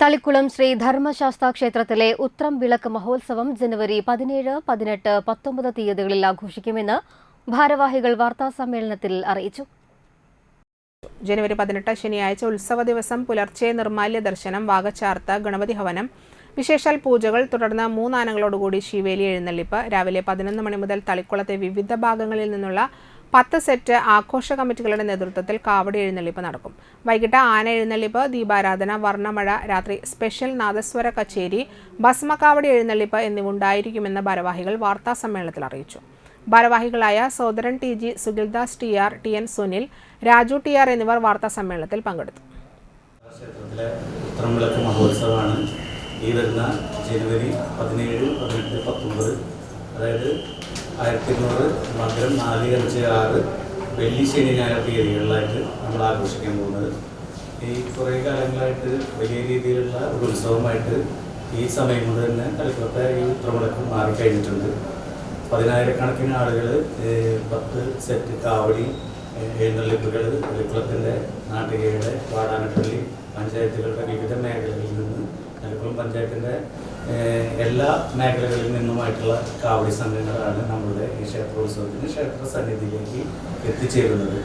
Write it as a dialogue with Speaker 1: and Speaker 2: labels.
Speaker 1: തളിക്കുളം ശ്രീ ധർമ്മശാസ്ത്ര ക്ഷേത്രത്തിലെ ഉത്രം വിളക്ക് മഹോത്സവം ജനുവരി പതിനേഴ് പതിനെട്ട് പത്തൊമ്പത് തീയതികളിൽ ആഘോഷിക്കുമെന്ന് ഭാരവാഹികൾ വാർത്താ സമ്മേളനത്തിൽ അറിയിച്ചു.
Speaker 2: ജനുവരി പതിനെട്ട് ശനിയാഴ്ച ഉത്സവ ദിവസം പുലർച്ചെ നിർമാല്യ ദർശനം വാഗച്ചാർത്ത ഗണപതി ഹവനം വിശേഷാൽ പൂജകൾ തുടർന്ന് മൂന്നാനകളോടുകൂടി ശിവേലി എഴുന്നള്ളിപ്പ് രാവിലെ പതിനൊന്ന് മണി മുതൽ തളിക്കുളത്തെ വിവിധ ഭാഗങ്ങളിൽ നിന്നുള്ള പത്ത് സെറ്റ് ആഘോഷ കമ്മിറ്റികളുടെ നേതൃത്വത്തിൽ കാവടി എഴുന്നള്ളിപ്പ് നടക്കും. വൈകിട്ട് ആന എഴുന്നള്ളിപ്പ് ദീപാരാധന വർണമഴ രാത്രി സ്പെഷ്യൽ നാദസ്വര കച്ചേരി ഭസ്മകാവടി എഴുന്നള്ളിപ്പ് എന്നിവ ഉണ്ടായിരിക്കുമെന്ന് ഭാരവാഹികൾ വാർത്താ സമ്മേളനത്തിൽ അറിയിച്ചു. ഭാരവാഹികളായ Sodaran T G Sugildas T R T N Sunil Raju T R എന്നിവർ വാർത്താ സമ്മേളനത്തിൽ പങ്കെടുത്തു.
Speaker 3: മഹോത്സവമാണ് ഈ വരുന്ന ജനുവരി പതിനേഴ് പതിനെട്ട് പത്തൊമ്പത്. അതായത് ആയിരത്തി എണ്ണൂറ് മധുരം നാല് അഞ്ച് ആറ് വെള്ളി ശനി ഞായർ തീയതികളിലായിട്ട് നമ്മൾ ആഘോഷിക്കാൻ പോകുന്നത്. ഈ കുറേ കാലങ്ങളായിട്ട് വലിയ രീതിയിലുള്ള ഒരു ഉത്സവമായിട്ട് ഈ സമയം കൊണ്ട് തന്നെ കളിക്കോട്ടെ ഈ ഉത്രവിളക്ക് മാറിക്കഴിഞ്ഞിട്ടുണ്ട്. പതിനായിരക്കണക്കിന് ആളുകൾ പത്ത് സെറ്റ് കാവടി എഴുന്നള്ളിപ്പുകൾ കളിക്കുളത്തിന്റെ നാട്ടികയുടെ വാടാനപ്പള്ളി പഞ്ചായത്തുകളുടെ വിവിധ മേഖലകളിൽ കളിക്കുളം പഞ്ചായത്തിന്റെ എല്ലാ മേഖലകളിൽ നിന്നുമായിട്ടുള്ള കാവടി സംഘങ്ങളാണ് നമ്മളുടെ ഈ ക്ഷേത്രോത്സവത്തിന് ക്ഷേത്ര സന്നിധിയിലേക്ക് എത്തിച്ചേരുന്നത്.